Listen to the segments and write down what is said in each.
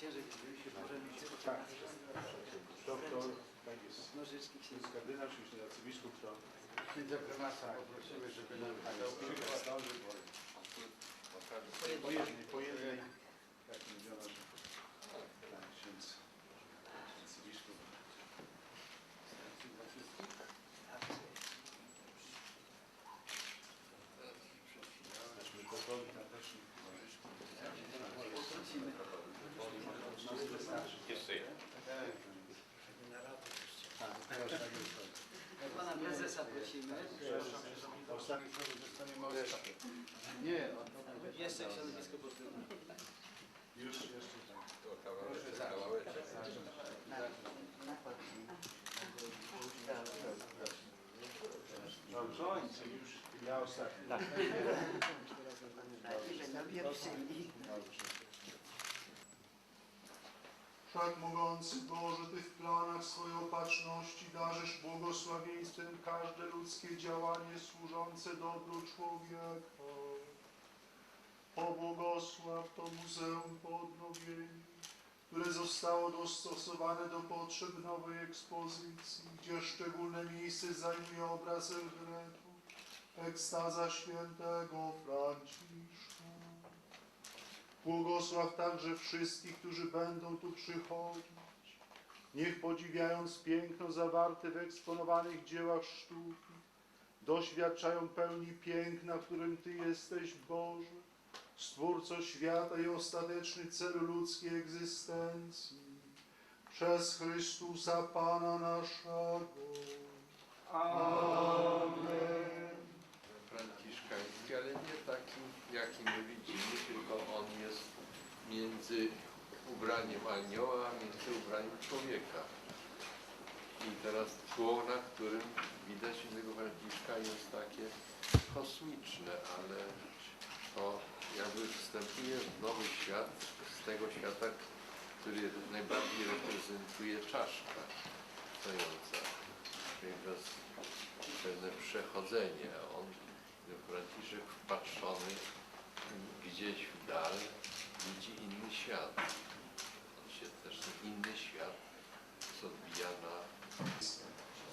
księżyc, możemy się Tak. To, to, tak jest. Nożyczki księżyc. kardynał, czyli arcybiskup, to Księdza prymasa poprosiły, żeby nam dał przykład, to, że po jednej, po jednej, tak mówiono, że tak, ksiądz arcybiskup. Też metropolita też Poprosimy. Może wystarczy. Jeszcze jeden. Tak, teraz tak jest. Pana prezesa prosimy. Ostatni Nie, Jeszcze ksiądz biskup Ortyna. Już, jeszcze tak. To kawałeczek, kawałeczek. Rządźcy już, ja ostatni. Dobrze. Wszechmogący Boże, Ty w planach swojej opatrzności darzysz błogosławieństwem każde ludzkie działanie służące dobru człowieka. Pobłogosław to Muzeum po które zostało dostosowane do potrzeb nowej ekspozycji, gdzie szczególne miejsce zajmuje obraz Elżbiety, ekstaza świętego Franciszka. Błogosław także wszystkich, którzy będą tu przychodzić. Niech podziwiając piękno zawarte w eksponowanych dziełach sztuki, doświadczają pełni piękna, którym Ty jesteś Boże, Stwórco świata i ostateczny cel ludzkiej egzystencji. Przez Chrystusa Pana naszego. Amen. franciszkański, ale nie taki, jaki my widzimy, tylko on jest między ubraniem anioła, a między ubraniem człowieka. I teraz tło, na którym widać tego Franciszka jest takie kosmiczne, ale to jakby wstępuje w nowy świat z tego świata, który najbardziej reprezentuje czaszka stojąca. Czyli jest pewne przechodzenie, on, Franciszek wpatrzony gdzieś w dal, widzi inny świat. On się też ten inny świat co odbija na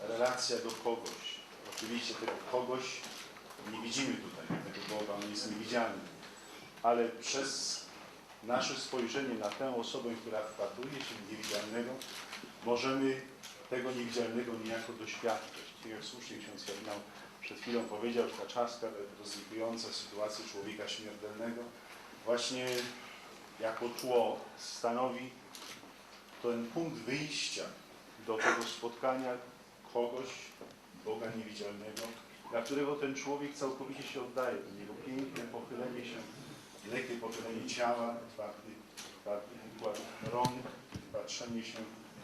relacja do kogoś. Oczywiście tego kogoś nie widzimy tutaj, tego Boga, on jest niewidzialny. Ale przez nasze spojrzenie na tę osobę, która wpatruje się w niewidzialnego, możemy tego niewidzialnego niejako doświadczać. Tak jak słusznie ksiądz kardynał przed chwilą powiedział, że ta czaska reprezentująca sytuację człowieka śmiertelnego właśnie jako tło stanowi ten punkt wyjścia do tego spotkania kogoś, Boga niewidzialnego, dla którego ten człowiek całkowicie się oddaje. To jego piękne pochylenie się, lekkie pochylenie ciała, twardy, twardy układ rąk, patrzenie się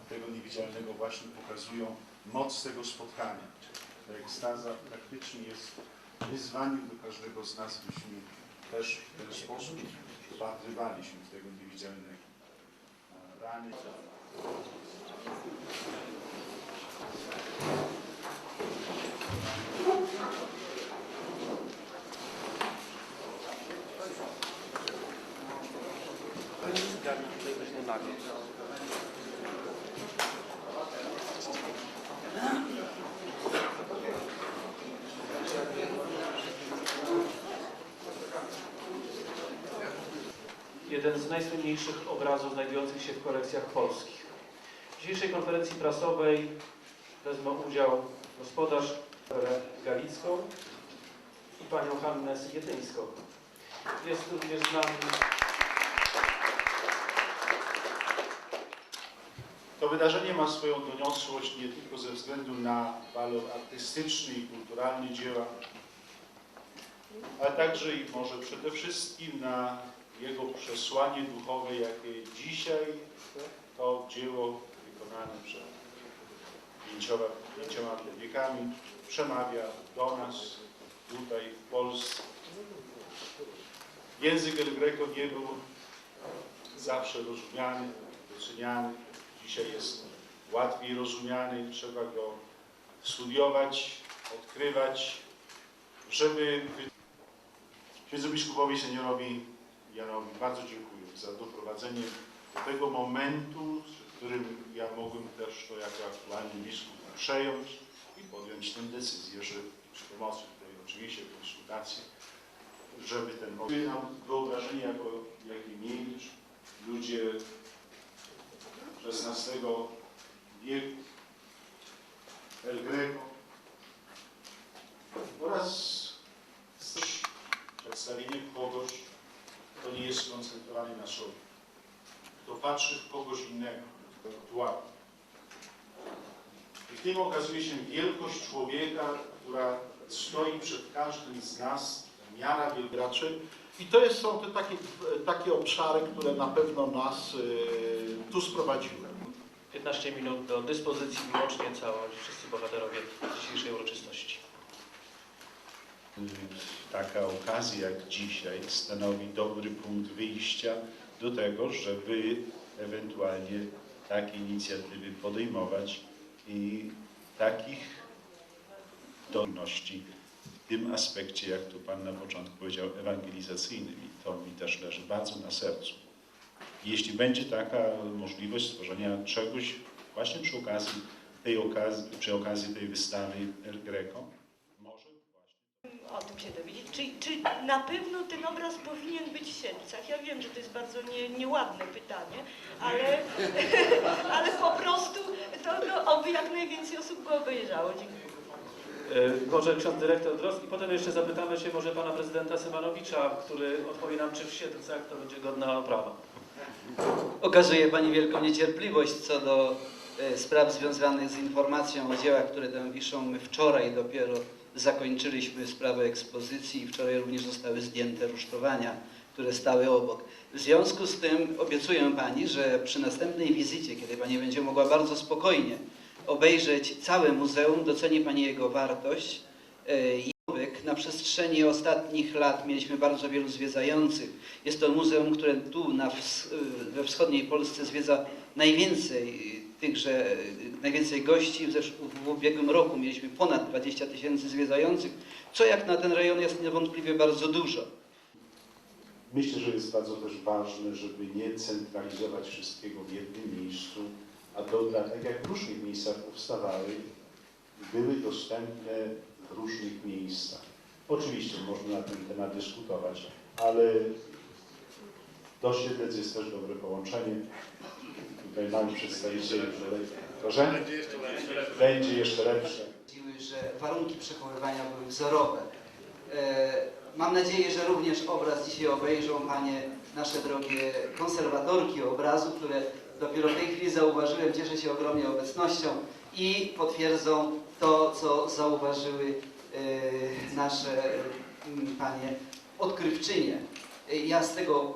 tego niewidzialnego właśnie pokazują moc tego spotkania. Ta ekstaza praktycznie jest wyzwaniem do każdego z nas, byśmy też w ten sposób wpatrywali się w tego niewidzialnego. Rany, jeden z najsłynniejszych obrazów znajdujących się w kolekcjach polskich. W dzisiejszej konferencji prasowej wezmą udział gospodarz Galicką i panią Hannę Sygietyńską. Jest również z nami To wydarzenie ma swoją doniosłość nie tylko ze względu na walor artystyczny i kulturalny dzieła, ale także i może przede wszystkim na jego przesłanie duchowe, jakie dzisiaj to dzieło wykonane przez pięcioma, pięcioma wiekami przemawia do nas tutaj w Polsce. Język El Greco nie był zawsze rozumiany, doceniany. Dzisiaj jest łatwiej rozumiany, trzeba go studiować, odkrywać, żeby księdzu biskupowi seniorowi Janowi bardzo dziękuję za doprowadzenie do tego momentu, w którym ja mogłem też to jako aktualny biskup przejąć i podjąć tę decyzję, że przy pomocy tutaj oczywiście konsultacji, żeby ten nam wyobrażenie, jako, jakie mieli ludzie XVI wieku, El Greco. Oraz przedstawienie kogoś, kto nie jest skoncentrowany na sobie, kto patrzy w kogoś innego, aktualnie. I w tym okazuje się wielkość człowieka, która stoi przed każdym z nas, miara wielkości. graczy. I to jest, są te takie, takie obszary, które na pewno nas y, tu sprowadziły. 15 minut do dyspozycji wyłącznie całość, wszyscy bohaterowie dzisiejszej uroczystości. Taka okazja jak dzisiaj stanowi dobry punkt wyjścia do tego, żeby ewentualnie takie inicjatywy podejmować i takich zdolności w tym aspekcie, jak tu Pan na początku powiedział, ewangelizacyjnym i to mi też leży bardzo na sercu. Jeśli będzie taka możliwość stworzenia czegoś właśnie przy okazji tej okazji, przy okazji tej wystawy El Greco, o tym się dowiedzieć. Czy, czy na pewno ten obraz powinien być w Siedlcach? Ja wiem, że to jest bardzo nie, nieładne pytanie, ale, ale po prostu to, to oby jak najwięcej osób go obejrzało. Dziękuję. E, Może ksiądz dyrektor Drost i potem jeszcze zapytamy się może pana prezydenta Symanowicza, który odpowie nam, czy w Siedlcach to będzie godna oprawa. Okazuje Pani wielką niecierpliwość co do e, spraw związanych z informacją o dziełach, które tam wiszą. My wczoraj dopiero zakończyliśmy sprawę ekspozycji i wczoraj również zostały zdjęte rusztowania, które stały obok. W związku z tym obiecuję Pani, że przy następnej wizycie, kiedy Pani będzie mogła bardzo spokojnie obejrzeć całe muzeum, doceni Pani jego wartość. e, Na przestrzeni ostatnich lat mieliśmy bardzo wielu zwiedzających. Jest to muzeum, które tu na, we wschodniej Polsce zwiedza najwięcej tychże, najwięcej gości. W, ubiegłym roku mieliśmy ponad 20 tysięcy zwiedzających, co jak na ten rejon jest niewątpliwie bardzo dużo. Myślę, że jest bardzo też ważne, żeby nie centralizować wszystkiego w jednym miejscu, a dla, tak jak w różnych miejscach powstawały, były dostępne w różnych miejscach. Oczywiście można na ten temat dyskutować, ale do Siedlec jest też dobre połączenie. Tutaj mamy przedstawicieli, proszę? Będzie jeszcze lepsze. Że warunki przechowywania były wzorowe. E, Mam nadzieję, że również obraz dzisiaj obejrzą Panie, nasze drogie konserwatorki obrazu, które dopiero w tej chwili zauważyłem, cieszę się ogromnie obecnością i potwierdzą to, co zauważyły e, nasze mm, Panie odkrywczynie. E, Ja z tego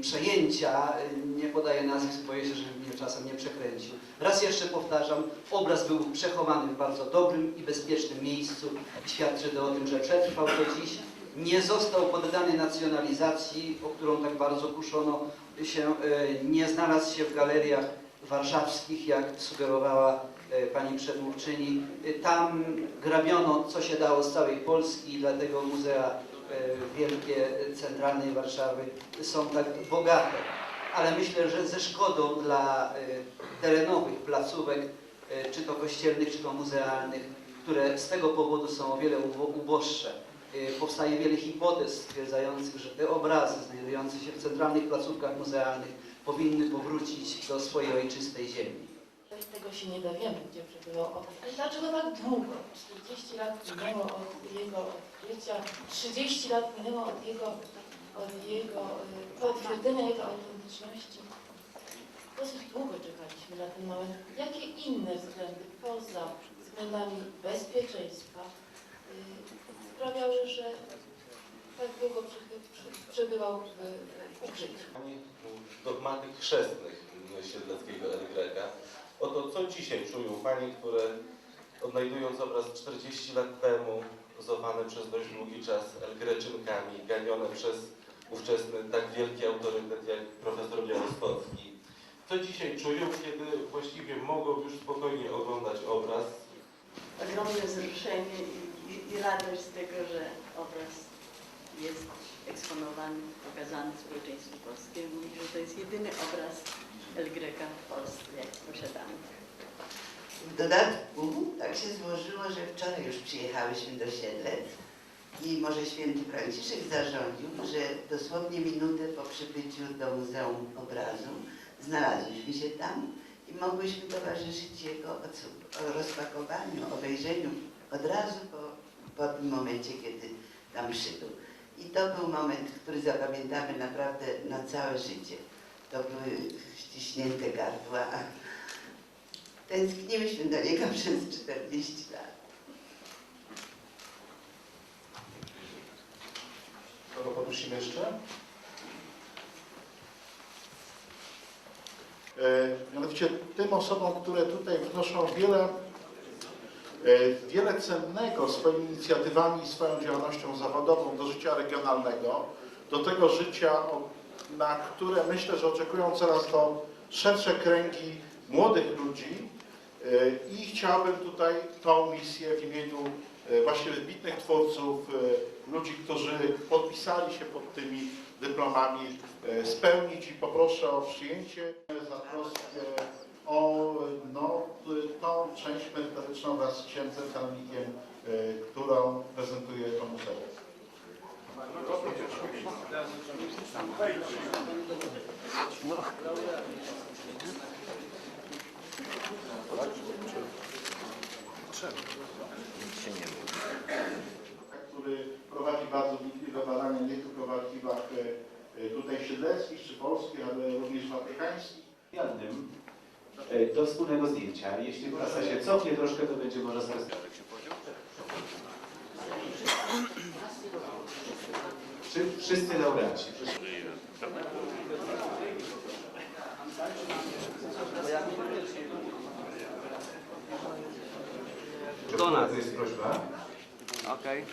przejęcia e, nie podaję nazwisk, boję się, żebym mnie czasem nie przekręcił. Raz jeszcze powtarzam, obraz był przechowany w bardzo dobrym i bezpiecznym miejscu. Świadczy to o tym, że przetrwał do dziś. Nie został poddany nacjonalizacji, o którą tak bardzo kuszono się. e, Nie znalazł się w galeriach warszawskich, jak sugerowała e, pani przedmówczyni. Tam grabiono, co się dało z całej Polski dlatego muzea wielkie centralnej Warszawy są tak bogate. Ale myślę, że ze szkodą dla e, terenowych placówek, e, czy to kościelnych, czy to muzealnych, które z tego powodu są o wiele ubo- uboższe. E, Powstaje wiele hipotez stwierdzających, że te obrazy znajdujące się w centralnych placówkach muzealnych powinny powrócić do swojej ojczystej ziemi. Tego się nie dowiemy, gdzie przebywał obraz. Ale dlaczego tak długo? 40 lat minęło od jego odkrycia, 30 lat minęło od jego, od jego potwierdzenia jego autentyczności. Dosyć długo czekaliśmy na ten moment. Jakie inne względy, poza względami bezpieczeństwa, y, sprawiały, że tak długo przy- przy- przebywał w, w ukryciu? Pani dogmatyk chrzestnych. Co dzisiaj czują Pani, które odnajdując obraz 40 lat temu, zowany przez dość długi czas Elgreczynkami, ganione przez ówczesny tak wielki autorytet jak profesor Białostocki. Co dzisiaj czują, kiedy właściwie mogą już spokojnie oglądać obraz, ogromne wzruszenie i, i, i radość z tego, że obraz jest eksponowany, pokazany społeczeństwu polskiemu i że to jest jedyny obraz El Greca w Polsce, jak posiadamy. W dodatku tak się złożyło, że wczoraj już przyjechałyśmy do Siedlec i może święty Franciszek zarządził, że dosłownie minutę po przybyciu do Muzeum Obrazu znalazłyśmy się tam i mogłyśmy towarzyszyć jego rozpakowaniu, obejrzeniu od razu po, po tym momencie, kiedy tam przybył. I to był moment, który zapamiętamy naprawdę na całe życie. To były ściśnięte gardła, Tęskniłyśmy do niego przez 40 lat. Kogo poprosimy jeszcze? E, Mianowicie tym osobom, które tutaj wnoszą wiele, e, wiele cennego swoimi inicjatywami i swoją działalnością zawodową do życia regionalnego, do tego życia, na które myślę, że oczekują coraz to szersze kręgi młodych ludzi i chciałbym tutaj tą misję w imieniu e, właśnie wybitnych twórców, e, ludzi, którzy podpisali się pod tymi dyplomami, e, spełnić i poproszę o przyjęcie za troskę o no, tą część merytoryczną wraz z księdzem kanonikiem, e, którą prezentuje to muzeum. Który prowadzi bardzo wnikliwe badania nie tylko w archiwach e, e, tutaj siedleckich czy polskich, ale również watykańskich. Jednym e, do wspólnego zdjęcia. Jeśli klasa się cofnie troszkę, to będzie można sprecyzować. Wszy- Wszyscy laureaci. Do nas. To jest prośba. Okej.